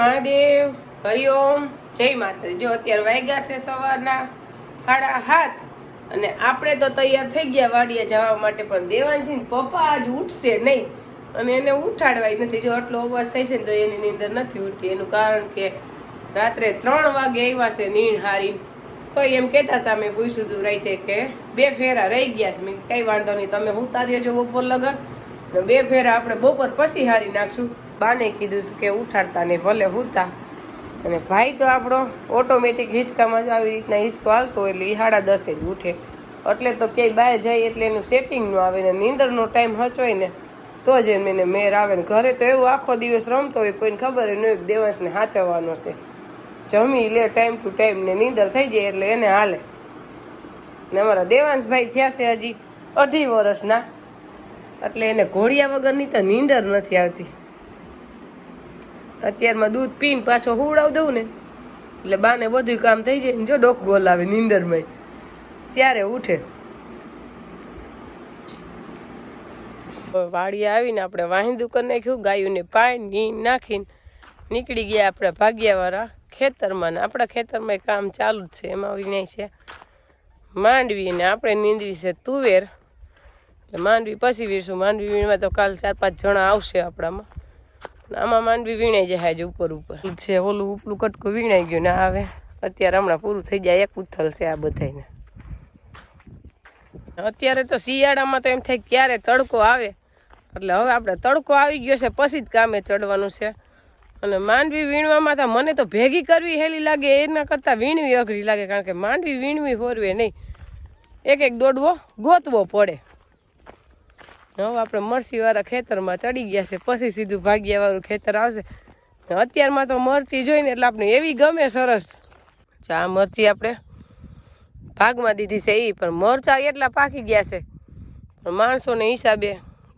મહાદેવ હરિઓમ જય માતાજી. જો અત્યારે વાગ્યા છે સવારના સાડા હાથ અને આપણે તો તૈયાર થઈ ગયા વાડીએ જવા માટે, પણ દેવાંશી પપ્પા આજ ઉઠશે નહીં અને એને ઉઠાડવાય નથી. જો આટલો અવાજ થાય છે ને તો એની નીંદર નથી ઉઠતી એનું કારણ કે રાત્રે ત્રણ વાગે આવ્યા છે નીણ હારી. તો એમ કહેતા હતા, મેં પૂછ્યું હતું રાતે કે બે ફેરા રહી ગયા છે. મેં કંઈ વાંધો નહીં, તમે હું તારી જો બપોર લગન. બે ફેરા આપણે બપોર પછી હારી નાખશું. બાને કીધું છે કે ઉઠાડતા નહીં, ભલે હુતા. અને ભાઈ તો આપણો ઓટોમેટિક હિંચકામાં જ આવી રીતના હિંચકો હાલતો હોય એટલે સાડા દસે જ ઉઠે. એટલે તો ક્યાંય બહાર જાય એટલે એનું સેટિંગ ન આવે ને નીંદરનો ટાઈમ હચવાય ને તો જ એમ એને મેર આવે ને ઘરે તો એવું આખો દિવસ રમતો હોય કોઈને ખબર હોય નહીં દેવાંશને સાચવવાનો છે. જમી લે ટાઈમ ટુ ટાઈમ ને નીંદર થઈ જાય એટલે એને હાલે. ને અમારા દેવાંશભાઈ થયા છે હજી અઢી વર્ષના. એટલે એને ઘોડિયા વગરની તો નીંદર નથી આવતી. અત્યારમાં દૂધ પીને પાછો હુવડાવ દઉં ને. એટલે બાને બધું કામ થઈ જાય ને જો ડોક બોલાવે નીંદરમાં ત્યારે ઉઠે. વાડી આવીને આપણે વાહિંદુ કરી નાખ્યું, ગાયોને પાણી નાખીને નીકળી ગયા આપણે ભાગ્યાવાળા ખેતરમાં ને. આપણા ખેતરમાં કામ ચાલુ જ છે, એમાં વિનય છે. માંડવી ને આપણે નીંદવી છે તુવેર. એટલે માંડવી પછી વીરશું. માંડવી વીણમાં તો કાલ ચાર પાંચ જણા આવશે આપણામાં. આમાં માંડવી વીણાઈ જાય હજુ ઉપર ઉપર. છે ઓલું ઉપલું કટકું વીણાઈ ગયું ને આવે અત્યારે હમણાં પૂરું થઈ જાય, એક ઉથલ છે આ બધાને અત્યારે તો શિયાળામાં તો એમ થાય ક્યારે તડકો આવે. એટલે હવે આપણે તડકો આવી ગયો છે, પછી જ કામે ચડવાનું છે. અને માંડવી વીણવામાં તો મને તો ભેગી કરવી હેલી લાગે, એના કરતાં વીણવી અઘરી લાગે, કારણ કે માંડવી વીણવી હોરવે નહીં. એક એક દોડવો ગોતવો પડે. હવે આપણે મરસીવાળા ખેતરમાં ચડી ગયા છે, પછી સીધું ભાગ્યાવાળું ખેતર આવશે. અત્યારમાં તો મરચી જોઈને એટલે આપણે એવી ગમે સરસ. આ મરચી આપણે ભાગમાં દીધી છે એ પણ મરચા એટલા પાકી ગયા છે. પણ માણસોને હિસાબે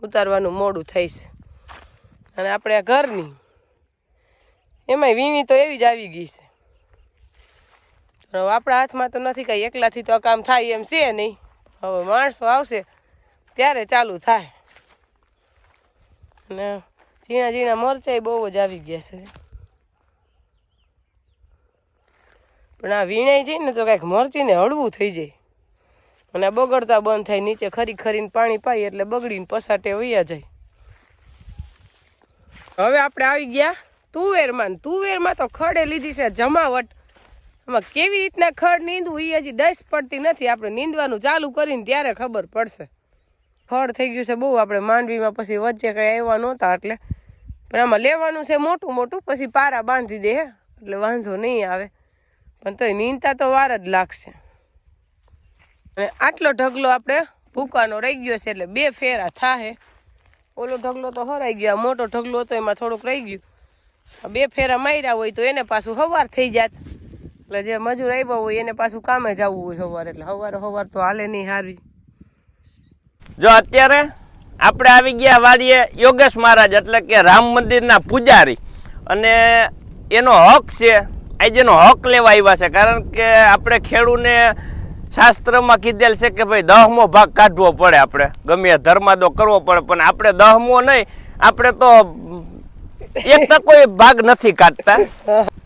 ઉતારવાનું મોડું છે. અને આપણે આ ઘરની, એમાંય વીણી તો એવી જ આવી ગઈ છે. આપણા હાથમાં તો નથી કાંઈ, એકલાથી તો આ કામ થાય એમ છે નહીં. હવે માણસો આવશે. ત્યારે ચાલુ થાય. અને ઝીણા ઝીણા મરચાઈ બહુ જ આવી ગયા છે. પણ આ વીણાઈ જાય ને તો કાંઈક મરચીને હળવું થઈ જાય. અને આ બગડતા બંધ થાય, નીચે ખરી ખરીને પાણી પાઈ એટલે બગડીને પસાટે વૈયા જાય. હવે આપણે આવી ગયા તુવેરમાં ને તુવેરમાં તો ખડે લીધી છે જમાવટ. એમાં કેવી રીતના ખડ નીંદવું એ હજી દસ પડતી નથી. આપણે નીંદવાનું ચાલુ કરીને ત્યારે ખબર પડશે. ખડ થઈ ગયું છે બહુ. આપણે માંડવીમાં પછી વચ્ચે કંઈ આવ્યા નહોતા એટલે. પણ આમાં લેવાનું છે મોટું મોટું, પછી પારા બાંધી દે એટલે વાંધો નહીં આવે. પણ તોય નીંદતા તો વાર જ લાગશે. અને આટલો ઢગલો આપણે ભૂકાનો રહી ગયો છે એટલે બે ફેરા થાહે. ઓલો ઢગલો તો હરાઈ ગયો, આ મોટો ઢગલો હતો એમાં થોડુંક રહી ગયું. બે ફેરા માર્યા હોય તો એને પાછું હવાર થઈ જાત. એટલે જે મજૂર આવ્યા હોય એને પાછું કામે જવું હોય હવાર, એટલે સવારે હવાર તો હાલે નહીં હારવી. જો અત્યારે આપણે આવી ગયા વાડીએ યોગેશ મહારાજ, એટલે કે રામ મંદિરના પૂજારી. અને એનો હક છે આજે એનો હક લેવા આવ્યા છે, કારણ કે આપણે ખેડૂને શાસ્ત્રમાં કીધેલ છે કે ભાઈ દહમો ભાગ કાઢવો પડે આપણે. ગમે ધર્માદો કરવો પડે, પણ આપણે દહમો નહીં. આપણે તો એક કોઈ ભાગ નથી કાઢતા.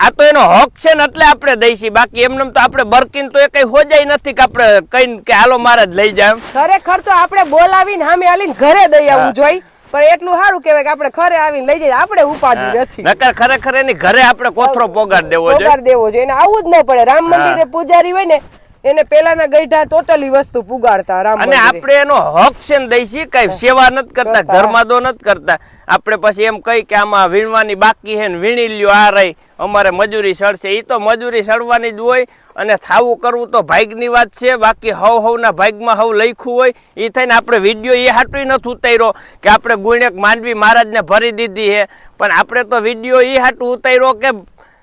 આ તો એનો હક છે ને એટલે આપણે દઈશી બાકી એમને તો આપણે બરકીન તો એ કઈ હોજાય નથી કે આપણે કઈ કે હાલો મારે જ લઈ જાય. ખરેખર તો આપણે બોલાવીને હામે હાલીને ઘરે દઈ આવવું જોઈ. પણ એટલું સારું કહેવાય કે આપણે ઘરે આવીને લઈ જઈએ. આપણે ઉપાડી નથી. નકર ખરેખર એની ઘરે આપણે કોથરો પોગાડ દેવો જોઈએ. પોગાડ દેવો જોઈએ. એને આવું જ ન પડે. રામ મંદિરે પૂજારી હોય ને એને પેલાના ગઈઢા ટોટલી વસ્તુ પુગાડતા રામ અને આપણે એનો હક છે ને દઈશી કઈ સેવા નથી કરતા. ધર્માદો નથી કરતા. આપણે પછી એમ કહી કે આમાં વીણવાની બાકી હે ને વીણી લ્યો આ રહી અમારે મજૂરી સડશે એ તો મજૂરી સડવાની જ હોય અને થાવું કરવું તો ભાગની વાત છે બાકી હવ હવના ભાગમાં હવ લખ્યું હોય એ થઈને આપણે વીડિયો એ હાટું નથી ઉતાર્યો કે આપણે ગુણેક માનવી મહારાજને ભરી દીધી છે. પણ આપણે તો વીડિયો એ હાટું ઉતાર્યો કે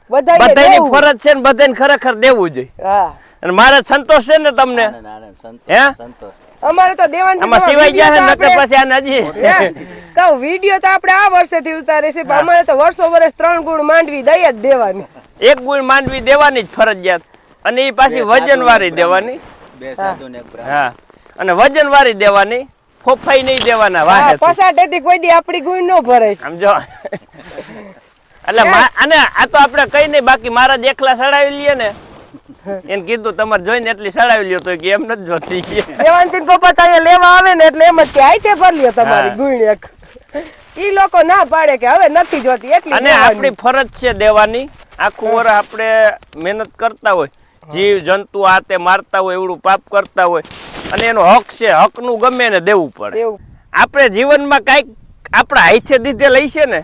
બધાને. ફરજ છે ને બધાને ખરેખર દેવું જોઈએ હા. અને મારે સંતોષ છે ને તમને? હે? અમારે તો દેવાની આમાં સિવાય ગયા છે નકર પછી આને હજી કહું વીડિયો તો આપણે આ વર્ષેથી ઉતારે છે પણ અમારે તો વર્ષો વર્ષ ત્રણ ગુણ માંડવી દઈ જ દેવાની. એક ગુણ માંડવી દેવાની જ ફરજિયાત. અને એ પાછી વજન વાળી દેવાની. બે સાધુ ને હા. અને વજન વાળી દેવાની ફોફાઈ નહીં દેવાના વાહે હતી કોઈ દી આપણી ગુણ ન ભરાય. સમજો એટલે અને આ તો આપણે કઈ નહીં બાકી મારા દેખલા સડાવી લઈએ ને. એને કીધું તમારે જોઈને એટલી સડાવી લ્યો તો કે એમ નથી જોતી. કે દેવાનસિંહ પપ્પા તો અહીંયા લેવા આવે ને એટલે એમ જ કે આઈ છે ભર લ્યો તમારી હા. ગુણ એક. ઈ લોકો ના પાડે કે હવે નથી જોતી એટલી અને આપણી ફરજ છે દેવાની. આખું વર આપણે મહેનત કરતા હોય જીવ જંતુ આ તે મારતા હોય એવડું પાપ કરતા હોય અને એનો હક છે હકનું ગમે ને દેવું પડે. આપણે જીવનમાં કાંઈક આપણા હાથે દીધે લઈશે ને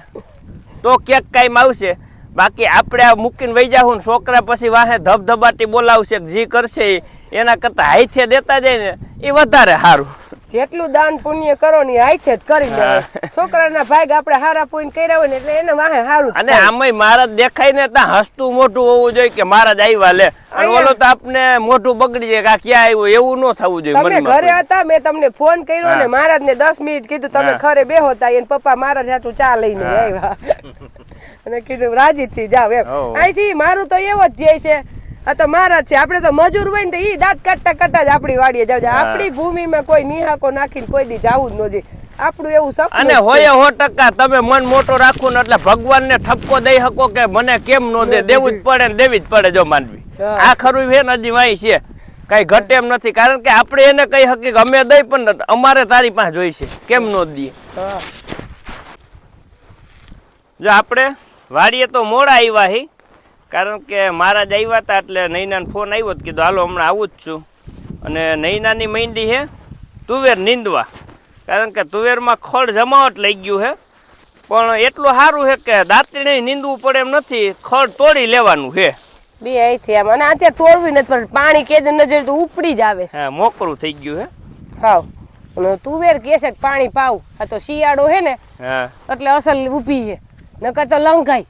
તો ક્યાંક કાંઈ આવશે. બાકી આપણે આ મૂકીને વહી ને છોકરા પછી વાહે ધબધબાટી બોલાવશે જે કરશે એના કરતાં હાથે દેતા જાય ને એ વધારે સારું જેટલું દાન પુણ્ય કરો ને આઈથે જ કરી. લેવાય છોકરાના ભાગ આપણે હારા પુણ્ય કર્યા હોય ને એટલે એને વાહે સારું અને. આમાંય મહારાજ દેખાય ને ત્યાં હસતું મોઢું હોવું જોઈએ કે મહારાજ આવ્યા લે. અને ઓલો તો આપને મોઢું બગડી જાય કે ક્યાં આવ્યું એવું ન થવું જોઈએ તમે ઘરે હતા મેં તમને ફોન કર્યો ને મહારાજ ને દસ મિનિટ કીધું તમે. ખરે બેહો તા એને પપ્પા મહારાજ હાટું ચા લઈને આવ્યા. અને કીધું રાજી થી જાવ એમ અહીંથી મારું તો એવો જ ધ્યેય છે. આ તો મારા છે. આપણે તો મજૂર હોય ને તો ઈ દાંત કાઢતા કાઢતા જ આપણી વાડીએ જાવ આપણી ભૂમિમાં કોઈ નિહાકો નાખીને કોઈ દી જાવું જ ન જોઈએ. આપણું એવું સપનું અને હોય હો ટકા તમે મન મોટો રાખો ને એટલે ભગવાનને ઠપકો દઈ શકો કે મને કેમ નો દે? દેવું. જ પડે ને દેવી જ પડે જો માનવી. આ ખરું છે ને હજી વાંઈ છે. કઈ ઘટે એમ નથી. કારણ કે આપણે એને કઈ હકી અમે દઈ પણ અમારે તારી પાસે જોઈશે કેમ નો દઈએ? જો આપણે વાડીએ તો મોડા આવ્યા હી કારણ કે મારા જ આવ્યા હતા એટલે નૈનાને ફોન આવ્યો જ કીધું હાલો હમણાં આવું જ છું. અને નૈનાની મૈંડી છે તુવેર નીંદવા. કારણ કે તુવેરમાં ખડ જમાવટ લઈ ગયું છે પણ એટલું સારું છે કે દાંતરીને નીંદવું પડે એમ નથી ખડ તોડી લેવાનું છે બે અહીંથી આમ. અને અત્યારે તોડવી નથી પણ પાણી કેજ નજર તો ઉપડી જ આવે. છે હા મોકરું થઈ ગયું હે. હાવ. તુવેર કે છે કે પાણી પાવ આ તો શિયાળો હે ને હા. એટલે અસલ ઊભી છે નકર તો લંઘાય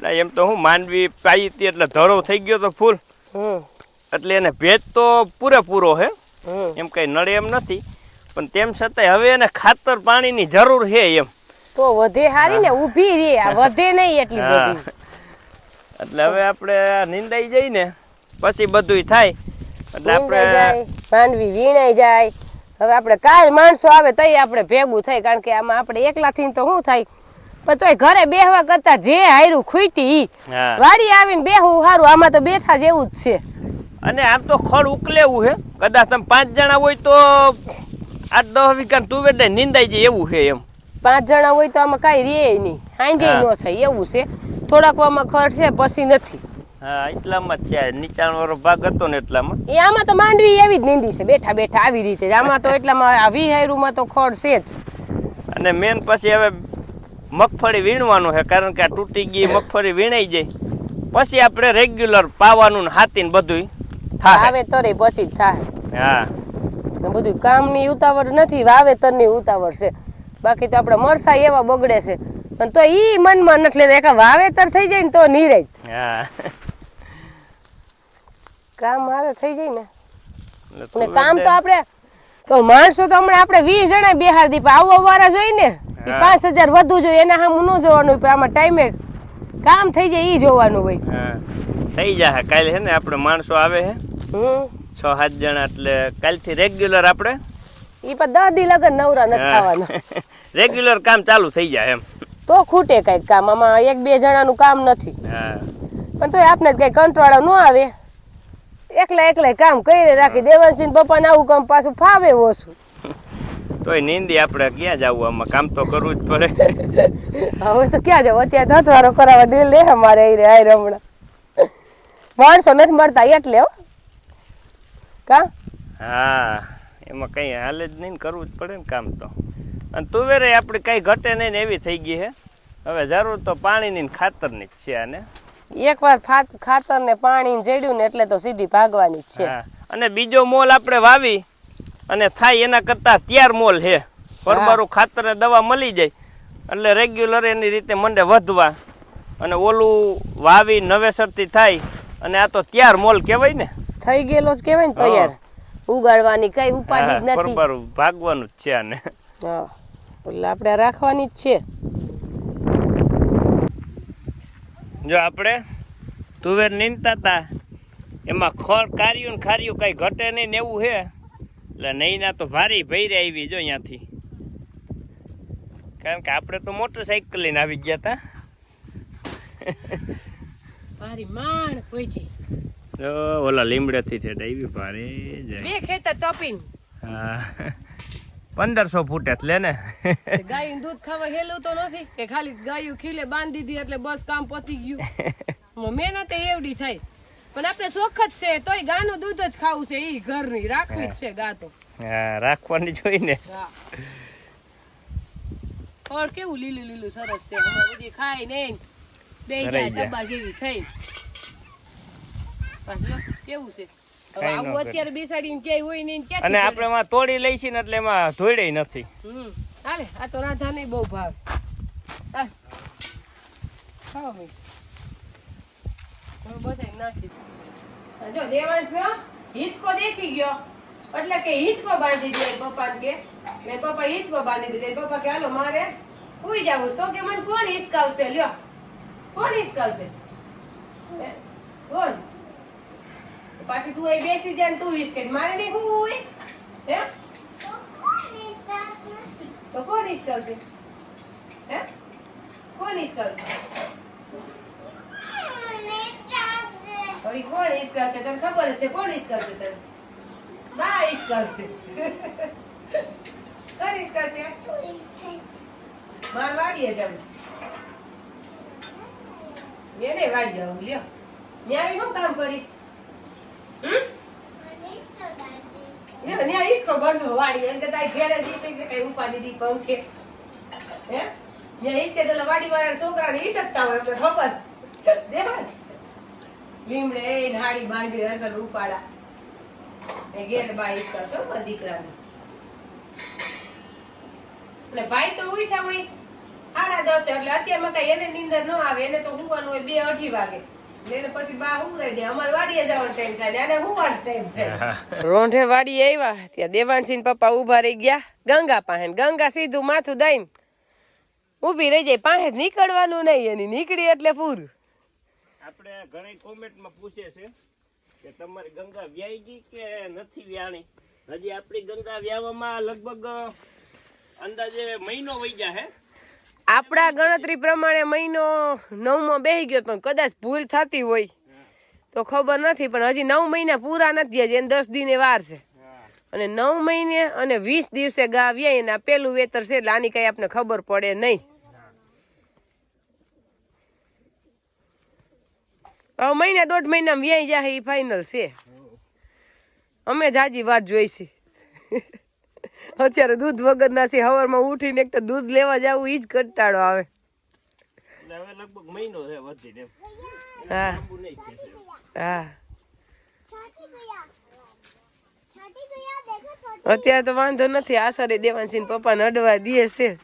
ના એમ તો હું માંડવી પાઈ હતી એટલે ધરો થઈ ગયો તો ફૂલ. એટલે એને ભેજ તો પૂરેપૂરો હે. એમ કઈ નડે એમ નથી. પણ તેમ છતાંય હવે એને ખાતર પાણીની જરૂર છે એમ. તો વધે હારી ને ઊભી રે આ વધે નહીં એટલી બધી. એટલે હવે આપણે નિંદાઈ જઈ ને પછી બધુંય થાય. એટલે આપણે માનવી વીણાઈ જાય. હવે આપણે કાલ માણસો આવે તઈ આપણે ભેગું થાય. કારણ કે આમાં આપણે એકલાથી તો શું થાય? પણ તોય ઘરે બેહવા કરતા જે હાયરું ખૂટી વાડી આવીને બેહવું સારું આમાં તો બેઠા જેવું જ છે. અને આમ તો ખડ ઉકલેવું છે કદાચ તમે પાંચ જણા હોય તો આઠ દસ વીઘા તુવેર ને નિંદાઈ જાય એવું છે એમ. પાંચ જણા હોય તો આમાં કાઈ રે નહીં. હાંજે હા. ન થાય એવું છે. થોડાક આમાં ખર્ચ છે પછી નથી. હા એટલામાં જ છે. નીચાણ વાળો ભાગ હતો ને એટલામાં. એ આમાં તો માંડવી એવી જ નીંદી છે. બેઠા બેઠા આવી રીતે. આમાં તો એટલામાં આ વિહાયરુમાં તો ખડ છે જ. અને મેન પછી હવે મગફળી વીણવાનું છે કારણ કે આ તૂટી ગઈ મગફળી વીણાઈ જાય. પછી આપણે રેગ્યુલર પાવાનું ને બધું થાય વાવેતરે પછી જ થાય હા. બધું કામની ઉતાવળ નથી વાવેતરની ઉતાવળ છે. બાકી તો આપણે મરસા એવા બગડે છે. પણ તો ઈ મનમાં નથી લેતા એક વાવેતર થઈ જાય ને તો નિરાય. હા. કામ આવે થઈ જાય ને. એટલે કામ તો આપણે તો માણસો તો હમણાં આપણે વીસ જણા બિહાર દીપ આવવા વાળા જોઈ ને પાંચ હજાર વધુ જોઈએ એના સામું ન જોવાનું પણ આમાં ટાઈમે કામ થઈ જાય એ જોવાનું હોય. થઈ જાય કાલે છે ને આપણે માણસો આવે છે છ સાત જણા એટલે કાલથી રેગ્યુલર આપણે ઈ પણ દસ દી લગન નવરા નથી થવાના. રેગ્યુલર કામ ચાલુ થઈ જાય એમ. તો ખૂટે કંઈક કામ. આમાં એક બે જણાનું કામ નથી. પણ તોય જ કઈ કંટાળો ન આવે. એકલા એકલા કામ કરી રાખી. દેવાનસિંહ પપ્પાને આવું કામ પાછું ફાવે ઓછું. તોય નિંદી આપણે ક્યાં જવું? આમાં કામ તો કરવું જ પડે. હવે તો ક્યાં જવું? અત્યારે ધતવારો કરાવવા દિલ લે અમારે અહીં રે રમણા માણસો નથી મળતા એટલે હો. કા? હા એમાં કઈ હાલે જ નહીં કરવું જ પડે ને કામ તો. અને તુવેરે આપણી કઈ ઘટે નહીં ને એવી થઈ ગઈ હે. હવે જરૂર તો પાણીની ને ખાતરની જ છે આને. એકવાર ખાતર ને પાણી જડ્યું ને એટલે તો સીધી ભાગવાની જ છે. અને બીજો મોલ આપણે વાવી. અને થાય એના કરતા ત્યાર મોલ છે પરબારું ખાતર ને દવા મળી જાય. એટલે રેગ્યુલર એની રીતે મંડે વધવા. અને ઓલું વાવી નવેસરથી થાય. અને આ તો ત્યાર મોલ કહેવાય ને. થઈ ગયેલો જ કેવાય ને તૈયાર. ઉગાડવાની કઈ ઉપાધિ જ નથી. પરબારું ભાગવાનું જ છે આને. હા. એટલે આપણે રાખવાની જ છે. જો આપણે તુવેર નીંદતા હતા એમાં ખર કાર્યું ને ખાર્યું કઈ ઘટે નહીં ને એવું છે એટલે નહીંના તો ભારી ભૈરે આવી જો અહીંયાથી. કારણ કે આપણે તો મોટરસાઇકલ લઈને આવી ગયા હતા ભારી માણ તો ઓલા લીમડેથી છે ડાઈવી ભારે જાય બે ખેતર હા. પંદરસો ફૂટે લે ને. ગાયું દૂધ ખાવા હેલું તો નથી કે ખાલી ગાયું ખીલે બાંધી દીધી એટલે બસ કામ પતી ગયું. મહેનત એવડી થાય. પણ આપણે શોખ જ છે તોય ગાનું દૂધ જ ખાવું છે ઈ ઘરની રાખવી જ છે ગા તો હા રાખવાની જોઈને ફળ કેવું લીલું લીલું સરસ છે હમણાં બધી ખાઈ ને બે જાય ડબ્બા જેવી થઈ. પાછું કેવું છે? આવું અત્યારે બેસાડીને ક્યાંય હોય નહીં ક્યાંથી અને? આપણે તોડી લઈશી ને એટલે એમાં ધોઈડે નથી. હાલે આ તો રાધા બહુ ભાવ. ભાઈ હવે બધાય નાખી દીધું. આ જો દેવાંશ ગયો હિંચકો દેખી ગયો. એટલે કે હિંચકો બાંધી દે પપ્પા કે. ને પપ્પા હિંચકો બાંધી દીધો. પપ્પા કે, હાલો, મારે ઉઈ જવું છે. તો કે, મને કોણ હિસકાવશે લ્યો. કોણ હિસકાવશે હે? કોણ પાછી તું અહીં બેસી જાય ને તું હિસકે મારે નહીં હું હોય હે? તો કોણ હિસકાવશે હે? કોણ હિસકાવશે હવે કોણ કરશે તને ખબર છે? કોણ હિસકાવશે તને? બા હિસકાવશે કોણ કરશે માર વાડીએ જવું છે. એને વાડી જવું લ્યો. ન્યા આવી શું કામ કરીશ? હમ? ન્યા હિસકો બંધો વાડી. એમ કે તારી ઘેરે જઈશ એટલે કઈ ઉપાડી દી હે? ન્યા હિસકે તો ઓલા વાડીવાળા છોકરાને હિસકતા હોય તો ખબર. દેવાય લીમડે હાડી બાંધી અસર ઉપાડા એ ઘેર બાઈ કરશો દીકરાને. એટલે ભાઈ તો ઉઠ્યા હોય. સાડા દસે, એટલે અત્યારમાં કઈ એને નીંદર ન આવે, એને તો હુવાનું હોય બે અઢી વાગે. આવ્યા ત્યાં. દેવાંશી પપ્પા ઊભા રહી ગયા. ગંગા પાસે ગંગા સીધું માથું દઈને ઊભી રહી જાય. પાસે નીકળવાનું નહીં એની. નીકળી એટલે પૂરું. આપણે ઘણી કોમેન્ટમાં પૂછે છે કે તમારી ગંગા વ્યાઈ ગઈ કે નથી વ્યાણી? હજી આપણી ગંગા વ્યાવામાં લગભગ અંદાજે મહિનો વહી ગયા હે. આપણા ગણતરી પ્રમાણે મહિનો નવમો બેસી ગયો પણ કદાચ ભૂલ થતી હોય તો ખબર નથી પણ હજી નવ મહિના પૂરા નથી હજી દસ દિને વાર છે. અને નવ મહિને અને વીસ દિવસે ગા વ્યાય એના પેલું વેતર છે એટલે આની કઈ આપણે ખબર પડે નહીં. હવે મહિના દોઢ મહિના વ્યાય જાય એ ફાઇનલ છે. અમે જાજી વાત જોઈશી. અત્યારે દૂધ વગરના છે હવારમાં ઉઠીને એક તો દૂધ લેવા જવું ઈ જ કંટાળો આવે. હવે લગભગ મહિનો છે વધીને. હા. હા. અત્યારે તો વાંધો નથી આશરે દેવાંશી પપ્પાને અડવા દે છે.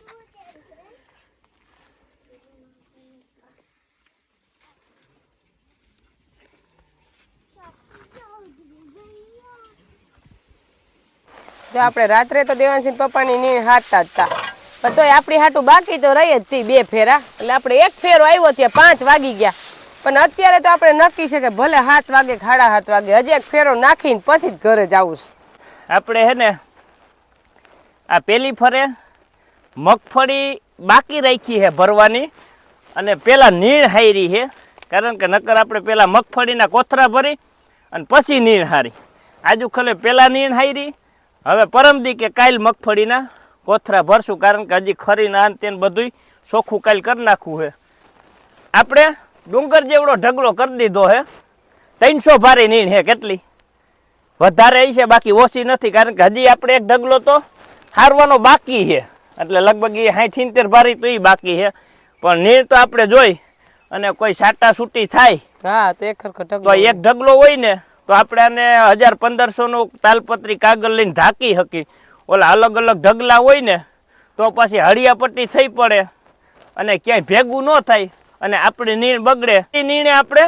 જો આપણે રાત્રે તો દેવાનસિંહ પપ્પાની નીણ હાથતા હતા પણ તોય આપણી હાટું બાકી તો રહી જ તી બે ફેરા. એટલે આપણે એક ફેરો આવ્યો ત્યાં પાંચ વાગી ગયા. પણ અત્યારે તો આપણે નક્કી છે કે ભલે હાથ વાગે ખાડા હાથ વાગે, હજી એક ફેરો નાખીને પછી જ ઘરે જવું છે. આપણે હે ને, આ પેલી ફરે મગફળી બાકી રાખી છે ભરવાની અને પેલા નીણ હારી છે કારણ કે નકર આપણે પેલા મગફળીના કોથરા ભરી અને પછી નીણ હારી. આજુ ખલે પેલા નીણ હારી હવે પરમદી કે કાલ મગફળીના કોથરા ભરશું કારણ કે હજી ખરી ના તે બધું ચોખ્ખું કાલ કરી નાખવું છે આપણે ડુંગર જેવડો ઢગલો કરી દીધો હે. ત્રણસો ભારે નીણ હે કેટલી? વધારે છે બાકી ઓછી નથી કારણ કે હજી આપણે એક ઢગલો તો હારવાનો બાકી છે એટલે લગભગ એ સાઠ સિત્તેર ભારી તો એ બાકી છે પણ નીર તો આપણે જોઈ અને કોઈ સાટા સૂટી થાય હા તો એક ઢગલો હોય ને તો આપણે આને હજાર પંદરસો નું તાલપત્રી કાગળ લઈને ઢાંકી શકી ઓલા અલગ અલગ ઢગલા હોય ને તો પછી હળિયાપટ્ટી થઈ પડે અને ક્યાંય ભેગું ન થાય અને આપણે નીણ બગડે. એ નીણે આપણે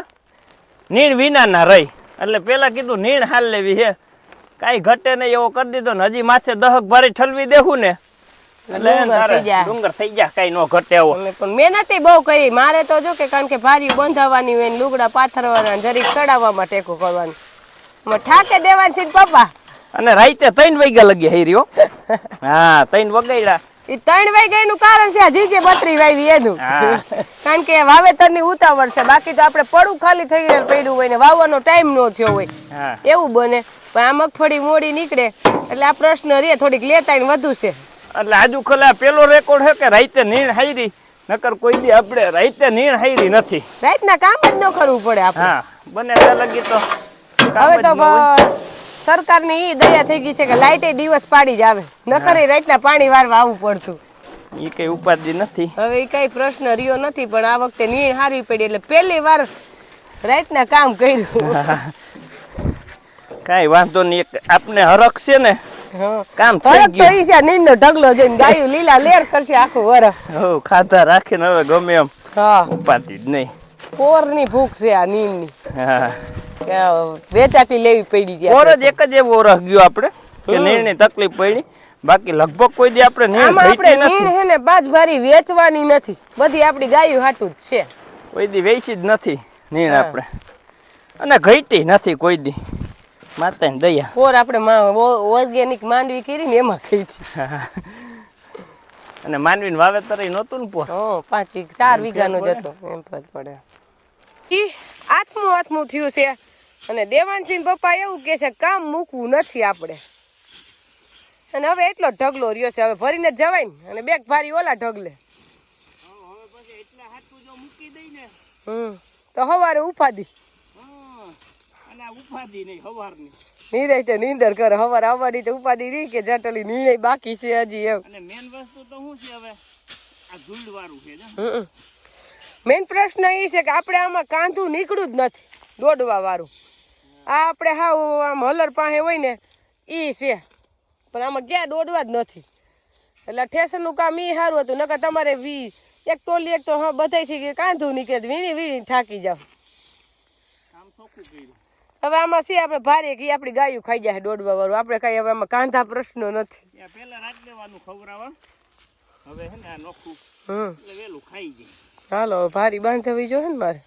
નીણ વિનાના રહી. એટલે પેલા કીધું નીણ હાલ લેવી છે કાંઈ ઘટે નહીં એવો કરી દીધો ને હજી માથે દહક ભારી ઠલવી દેવું ને. ડુંગર થઈ જાય. કાંઈ ન ઘટે પણ મહેનત બહુ કરી. મારે તો જો કે કારણ કે ભારી બંધાવવાની હોય ને લુગડા પાથરવાના જરીક ચડાવવામાં ટેકો કરવાની. ઠાકે દેવાની છે ને પપ્પા. અને રાઈતે ત્રણ વાગ્યા લગી હઈ રહ્યો. હા ત્રણ વગાડ્યા. ઈ ત્રણ વાગ્યાનું કારણ છે જીજે બત્રી વાવી એનું. કારણ કે વાવેતરની ઉતાવળ છે. બાકી તો આપણે પડું ખાલી થઈ પડ્યું હોય ને વાવવાનો ટાઈમ નો થયો હોય. એવું બને. પણ આ મગફળી મોડી નીકળે. એટલે આ પ્રશ્ન રે થોડીક લેતાઈ વધુ છે. એટલે આજુ ખલા પેલો રેકોર્ડ છે કે રાઈતે નીણ હાયરી? નકર કોઈ દી આપણે રાઈતે નીણ હાયરી નથી. રાતના કામ જ ન કરવું પડે આપણે. હા બને લગી તો. હવે તો ની સરકારની દયા થઈ ગઈ છે કે લાઈટે દિવસ પાડી જ આવે. નકર એ રાતના પાણી વારવા આવવું પડતું. એ કઈ ઉપાધિ નથી. હવે એ કઈ પ્રશ્ન રહ્યો નથી પણ આ વખતે નીણ હારવી પડી એટલે પહેલી વાર રાતના કામ કર્યું. કઈ વાંધો નહીં આપને હરખ છે ને હા. કામ થઈ ગયું. ઈ છે નીણનો ઢગલો જઈને ગાયું લીલા લેર કરશે આખું વરસ હો ખાધા રાખીને હવે ગમે એમ. હા. ઉપાધિ જ નહીં. કોરની ભૂખ છે આ નીણની. હા. કે વેચાતી લેવી પડી છે ઓર જ એક જ એવો રહ ગયો આપણે કે નીણની તકલીફ પડી. બાકી લગભગ કોઈ દી આપણે નીણ આપણે ભેટી હે ને બાજ ભારી વેચવાની નથી. બધી આપણી ગાયું હાટું જ છે. કોઈ દી વેચી જ નથી નીણ આપણે. અને ઘટી નથી કોઈ દી. માતાની દયા. ઓર આપણે ઓર્ગેનિક માંડવી કરી ને એમાં ખાઈ અને માનવીને વાવેતર નહોતું ને પોર હો પાંચ વીઘ ચાર વીઘાનો જ હતો. એમ પડે. ઈ આત્મું આત્મું થયું છે. અને દેવાનસિંહ પપ્પા એવું કે છે, કામ મૂકવું નથી આપણે. અને હવે એટલો ઢગલો રહ્યો છે, હવે ભરીને જવાય ને, અને બેગ ભારી ઓલા ઢગલે. હમ, તો હવારે ઉપાદી તે નીંદર કરે, હવારે આવવાની તો ઉપાદી રહી કે જટલી નિર્ણય બાકી છે હજી એમ. પ્રશ્ન એ છે કે આપણે આમાં કાંધું નીકળ્યું જ નથી, દોડવા વાળું. આ આપણે હાવ આમ હલર પાસે હોય ને એ છે. પણ આમાં ક્યાં દોડવા જ નથી. એટલે ઠેસરનું કામ એ સારું હતું નકર તમારે વી એક ટોલી એક તો હા બધાયથી કાંધું નીકળે વીણી વીણી થાકી જાવ. હવે આમાં છે આપણે ભારે કે આપણી ગાયું ખાઈ જાય દોડવા વાળું આપણે કઈ હવે આમાં કાંધા પ્રશ્નો નથી. ત્યાં પહેલા દેવાનું ખવડાવવા હવે હે ને આ નોખું. એટલે વેલું ખાઈ જાય. હાલો ભારી બાંધવી જોઈએ ને મારે.